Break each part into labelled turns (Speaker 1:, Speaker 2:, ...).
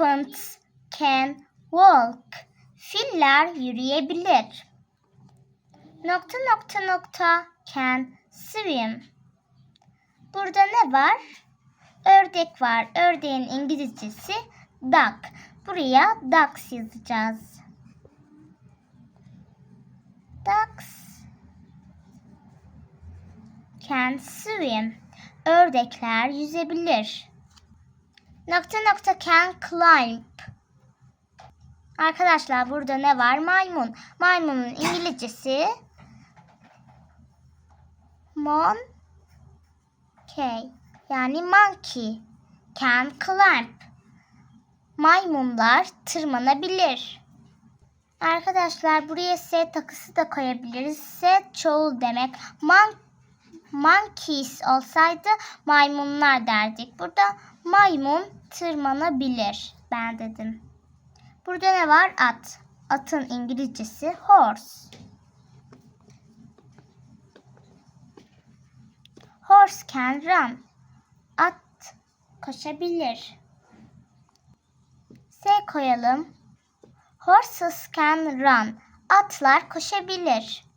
Speaker 1: Elephants can walk. Filler yürüyebilir. Nokta nokta nokta can swim. Burada ne var? Ördek var. Ördeğin İngilizcesi duck. Buraya ducks yazacağız. Ducks can swim. Ördekler yüzebilir. Nokta nokta can climb. Arkadaşlar burada ne var? Maymun. Maymunun İngilizcesi monkey. Yani monkey. Can climb. Maymunlar tırmanabilir. Arkadaşlar buraya S takısı da koyabiliriz. S çoğul demek. Mon monkeys olsaydı maymunlar derdik. Burada maymun tırmanabilir. Ben dedim. Burada ne var? At. Atın İngilizcesi horse. Horse can run. At koşabilir. S koyalım. Horses can run. Atlar koşabilir.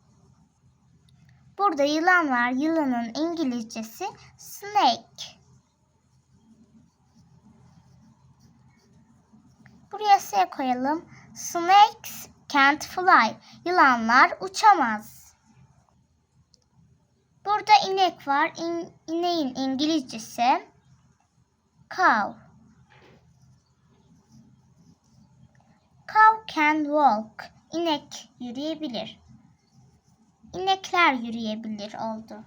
Speaker 1: Burada yılan var. Yılanın İngilizcesi snake. Buraya S koyalım. Snakes can't fly. Yılanlar uçamaz. Burada inek var. İn, ineğin İngilizcesi cow. Cow can walk. İnek yürüyebilir. İnekler yürüyebilir oldu.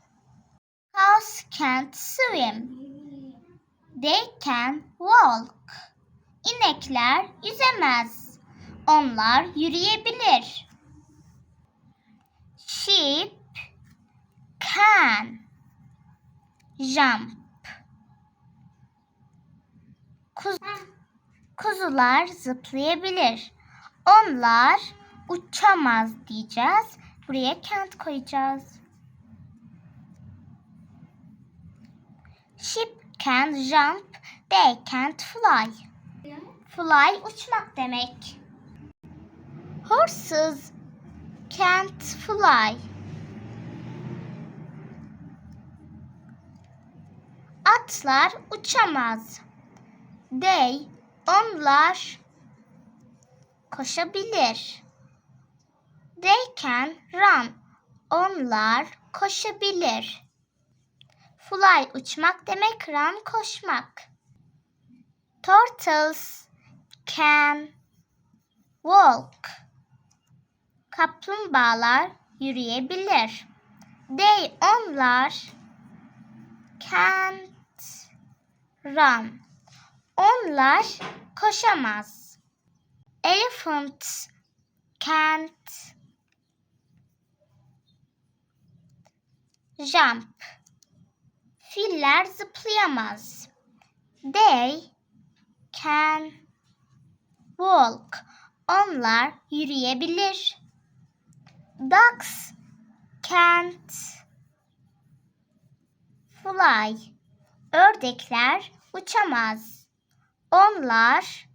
Speaker 1: Cows can't swim. They can walk. İnekler yüzemez. Onlar yürüyebilir. Sheep can jump. Kuz kuzular zıplayabilir. Onlar uçamaz diyeceğiz. Buraya can't koyacağız. Sheep can jump. They can't fly. Fly uçmak demek. Horses can't fly. Atlar uçamaz. They onlar koşabilir. Can run. Onlar koşabilir. Fly uçmak demek, run koşmak. Turtles can walk. Kaplumbağalar yürüyebilir. They onlar can't run. Onlar koşamaz. Elephants can't jump. Filler zıplayamaz. They can walk. Onlar yürüyebilir. Ducks can't fly. Ördekler uçamaz. Onlar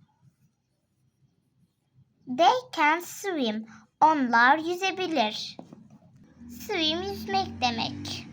Speaker 1: they can swim. Onlar yüzebilir. Swim yüzmek demek.